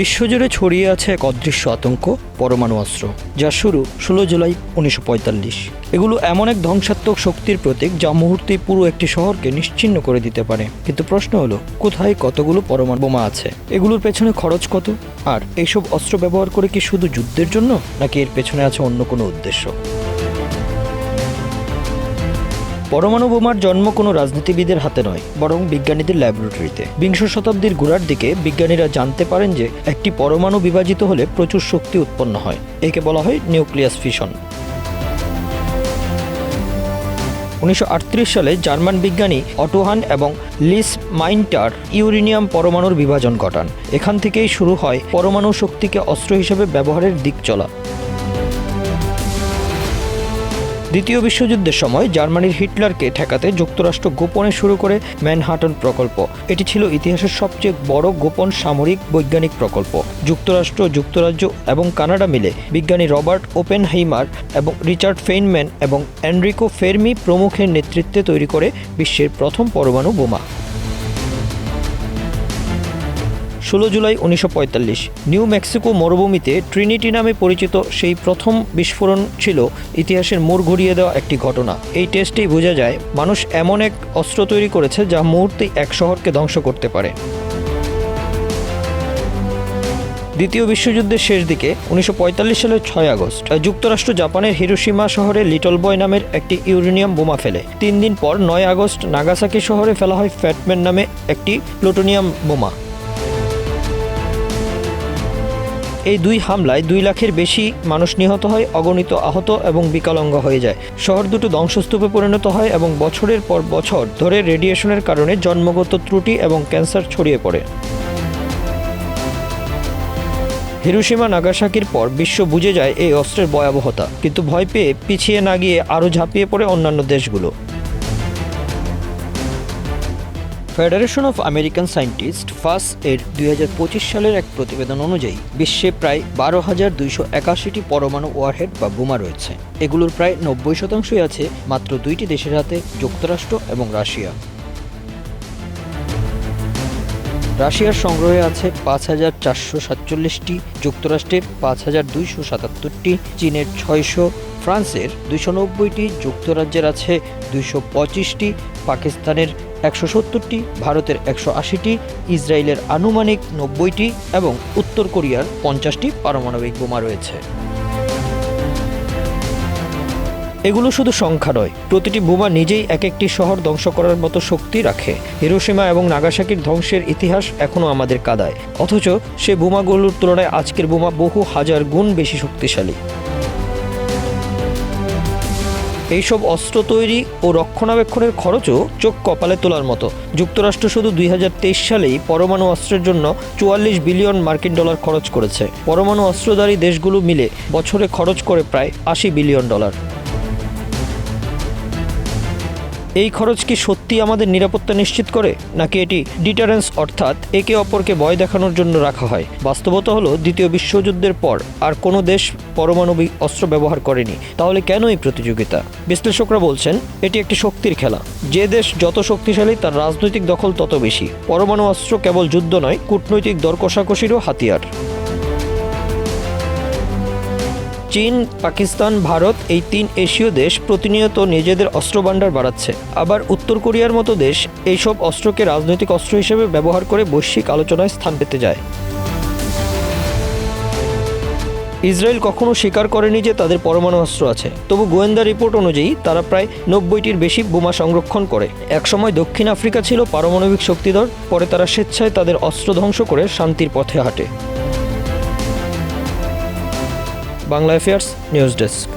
বিশ্বজুড়ে ছড়িয়ে আছে এক অদৃশ্য আতঙ্ক, পরমাণু অস্ত্র যার শুরু ষোলো জুলাই উনিশশো পঁয়তাল্লিশ। এগুলো এমন এক ধ্বংসাত্মক শক্তির প্রতীক যা মুহূর্তে পুরো একটি শহরকে নিশ্চিহ্ন করে দিতে পারে। কিন্তু প্রশ্ন হলো, কোথায় কতগুলো পরমাণু বোমা আছে? এগুলোর পেছনে খরচ কত? আর এইসব অস্ত্র ব্যবহার করে কি শুধু যুদ্ধের জন্য? নাকি এর পেছনে আছে অন্য কোনো উদ্দেশ্য? পরমাণু বোমার জন্ম কোনো রাজনীতিবিদের হাতে নয়, বরং বিজ্ঞানীদের ল্যাবরেটরিতে। বিংশ শতাব্দীর গোড়ার দিকে বিজ্ঞানীরা জানতে পারেন যে একটি পরমাণু বিভাজিত হলে প্রচুর শক্তি উৎপন্ন হয়, একে বলা হয় নিউক্লিয়াস ফিশন উনিশশো আটত্রিশ সালে জার্মান বিজ্ঞানী অটোহান এবং লিস মাইন্টার ইউরেনিয়াম পরমাণুর বিভাজন ঘটান। এখান থেকেই শুরু হয় পরমাণু শক্তিকে অস্ত্র হিসেবে ব্যবহারের দিক চলা। দ্বিতীয় বিশ্বযুদ্ধের সময় জার্মানির হিটলারকে ঠেকাতে যুক্তরাষ্ট্র গোপনে শুরু করে ম্যানহাটন প্রকল্প। এটি ছিল ইতিহাসের সবচেয়ে বড় গোপন সামরিক বৈজ্ঞানিক প্রকল্প। যুক্তরাষ্ট্র, যুক্তরাজ্য এবং কানাডা মিলে বিজ্ঞানী রবার্ট ওপেন হেইমার এবং রিচার্ড ফেইনম্যান এবং অ্যান্ড্রিকো ফেরমি প্রমুখের নেতৃত্বে তৈরি করে বিশ্বের প্রথম পরমাণু বোমা। ষোলো জুলাই উনিশশো পঁয়তাল্লিশ। নিউ মেক্সিকো মরুভূমিতে ট্রিনিটি নামে পরিচিত সেই প্রথম বিস্ফোরণ ছিল ইতিহাসের মোড় ঘুরিয়ে দেওয়া একটি ঘটনা। এই টেস্টেই বোঝা যায়, মানুষ এমন এক অস্ত্র তৈরি করেছে যা মুহূর্তেই এক শহরকে ধ্বংস করতে পারে। দ্বিতীয় বিশ্বযুদ্ধের শেষ দিকে, উনিশশো পঁয়তাল্লিশ সালের ছয় আগস্ট, যুক্তরাষ্ট্র জাপানের হিরোশিমা শহরে লিটল বয় নামের একটি ইউরেনিয়াম বোমা ফেলে। তিন দিন পর নয় আগস্ট, নাগাসাকি শহরে ফেলা হয় ফ্যাটম্যান নামে একটি প্লুটোনিয়াম বোমা। এই দুই হামলায় দুই লাখের বেশি মানুষ নিহত হয়, অগণিত আহত এবং বিকলাঙ্গ হয়ে যায়। শহর দুটো ধ্বংসস্তূপে পরিণত হয় এবং বছরের পর বছর ধরে রেডিয়েশনের কারণে জন্মগত ত্রুটি এবং ক্যান্সার ছড়িয়ে পড়ে। হিরোশিমা নাগাসাকির পর বিশ্ব বুঝে যায় এই অস্ত্রের ভয়াবহতা, কিন্তু ভয় পেয়ে পিছিয়ে না গিয়ে আরও ঝাঁপিয়ে পড়ে অন্যান্য দেশগুলো। Federation of American Scientists FAS এর দু হাজার পঁচিশ সালের এক প্রতিবেদন অনুযায়ী, বিশ্বে প্রায় বারো হাজার দুইশো একাশিটি পরমাণু ওয়ারহেড বা বোমা রয়েছে। এগুলোর প্রায় নব্বই শতাংশই আছে মাত্র দুইটি দেশের হাতে, যুক্তরাষ্ট্র এবং রাশিয়া। রাশিয়ার সংগ্রহে আছে পাঁচ হাজার চারশো সাতচল্লিশটি, যুক্তরাষ্ট্রের পাঁচ হাজার দুইশো সাতাত্তরটি, চীনের ছয়শো ফ্রান্সের দুইশো নব্বইটি যুক্তরাজ্যের আছে দুইশো পঁচিশটি, পাকিস্তানের একশো সত্তরটি, ভারতের একশো আশিটি, ইসরায়েলের আনুমানিক নব্বইটি এবং উত্তর কোরিয়ার পঞ্চাশটি পারমাণবিক বোমা রয়েছে। এগুলো শুধু সংখ্যা নয়, প্রতিটি বোমা নিজেই এক একটি শহর ধ্বংস করার মতো শক্তি রাখে। হিরোসীমা এবং নাগাসাকির ধ্বংসের ইতিহাস এখনও আমাদের কাদায়, অথচ সে বোমাগুলোর তুলনায় আজকের বোমা বহু হাজার গুণ বেশি শক্তিশালী। এইসব অস্ত্র তৈরি ও রক্ষণাবেক্ষণের খরচও চোখ কপালে তোলার মতো। যুক্তরাষ্ট্র শুধু দুই হাজার তেইশ সালেই পরমাণু অস্ত্রের জন্য চুয়াল্লিশ বিলিয়ন মার্কিন ডলার খরচ করেছে। পরমাণু অস্ত্রধারী দেশগুলো মিলে বছরে খরচ করে প্রায় আশি বিলিয়ন ডলার। এই খরচ কি সত্যি আমাদের নিরাপত্তা নিশ্চিত করে, নাকি এটি ডিটারেন্স অর্থাৎ একে অপরকে ভয় দেখানোর জন্য রাখা হয়? বাস্তবতা হলো, দ্বিতীয় বিশ্বযুদ্ধের পর আর কোনো দেশ পরমাণবিক অস্ত্র ব্যবহার করেনি। তাহলে কেন এই প্রতিযোগিতা? বিশ্লেষকরা বলছেন, এটি একটি শক্তির খেলা। যে দেশ যত শক্তিশালী, তার রাজনৈতিক দখল তত বেশি। পরমাণু অস্ত্র কেবল যুদ্ধ নয়, কূটনৈতিক দর কষাকষিরও হাতিয়ার। চীন, পাকিস্তান, ভারত এই তিন এশীয় দেশ প্রতিনিয়ত নিজেদের অস্ত্রভাণ্ডার বাড়াচ্ছে। আবার উত্তর কোরিয়ার মতো দেশ এইসব অস্ত্রকে রাজনৈতিক অস্ত্র হিসেবে ব্যবহার করে বৈশ্বিক আলোচনায় স্থান পেতে যায়। ইসরায়েল কখনো স্বীকার করেনি যে তাদের পরমাণু অস্ত্র আছে। তবু গোয়েন্দা রিপোর্ট অনুযায়ী তারা প্রায় নব্বইটির বেশি বোমা সংরক্ষণ করে। একসময় দক্ষিণ আফ্রিকা ছিল পারমাণবিক শক্তিধর, পরে তারা স্বেচ্ছায় তাদের অস্ত্র ধ্বংস করে শান্তির পথে হাঁটে। Bangla affairs news desk